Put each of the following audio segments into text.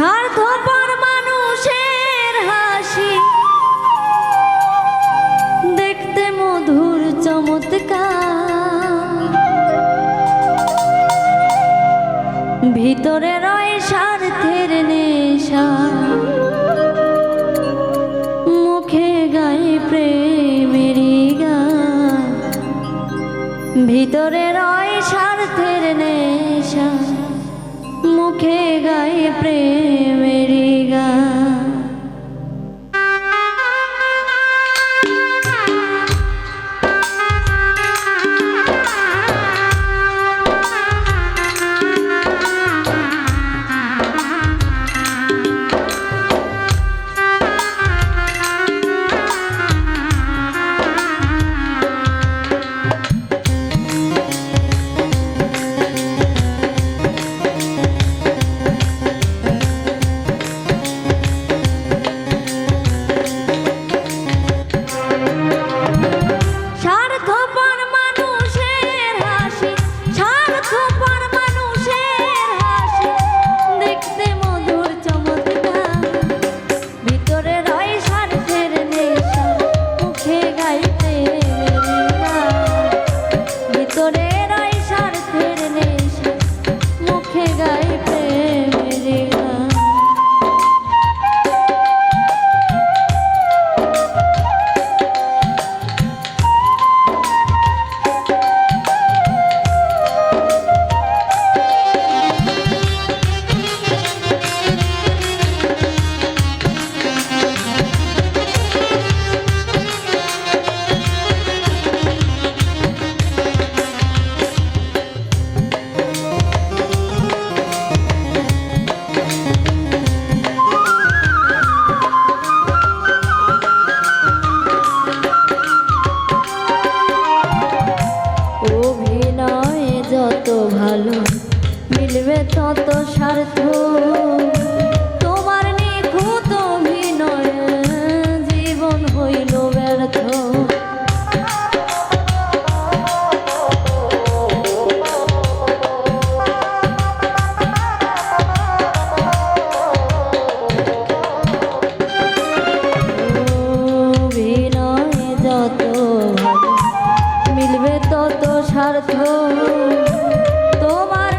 স্বার্থপর মানুষের হাসি। দেখতে মধুর, চমৎকার। ভিতরে রয় স্বার্থের নেশা। মুখে গায়ে প্রেমেরি গান। ভিতরে রয় স্বার্থের নেশা। মুখে গায়ে প্রেমের গান। মিলবে তত স্বার্থ। তোমার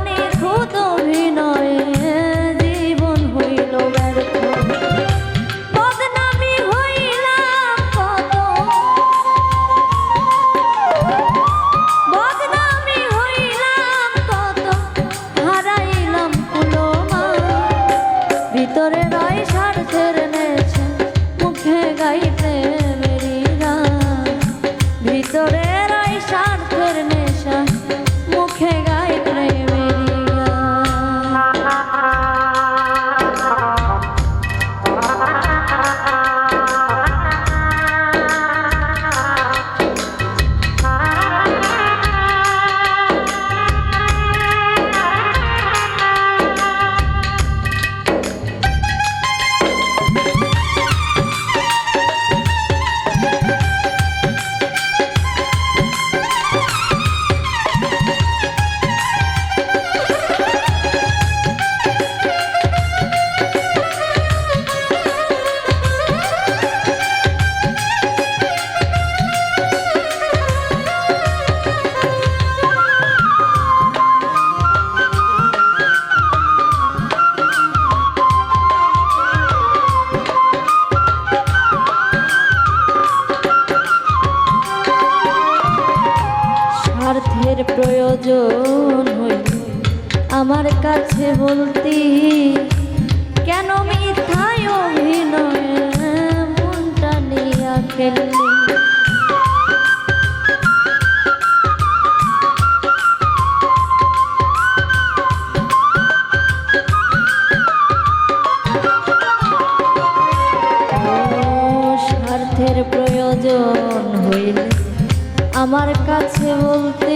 প্রয়োজন হইল আমার কাছে বলতি, কেন মিথ্যায় অভিনয় মনটা খেললি? প্রয়োজন হইলে আমার কাছে বলতে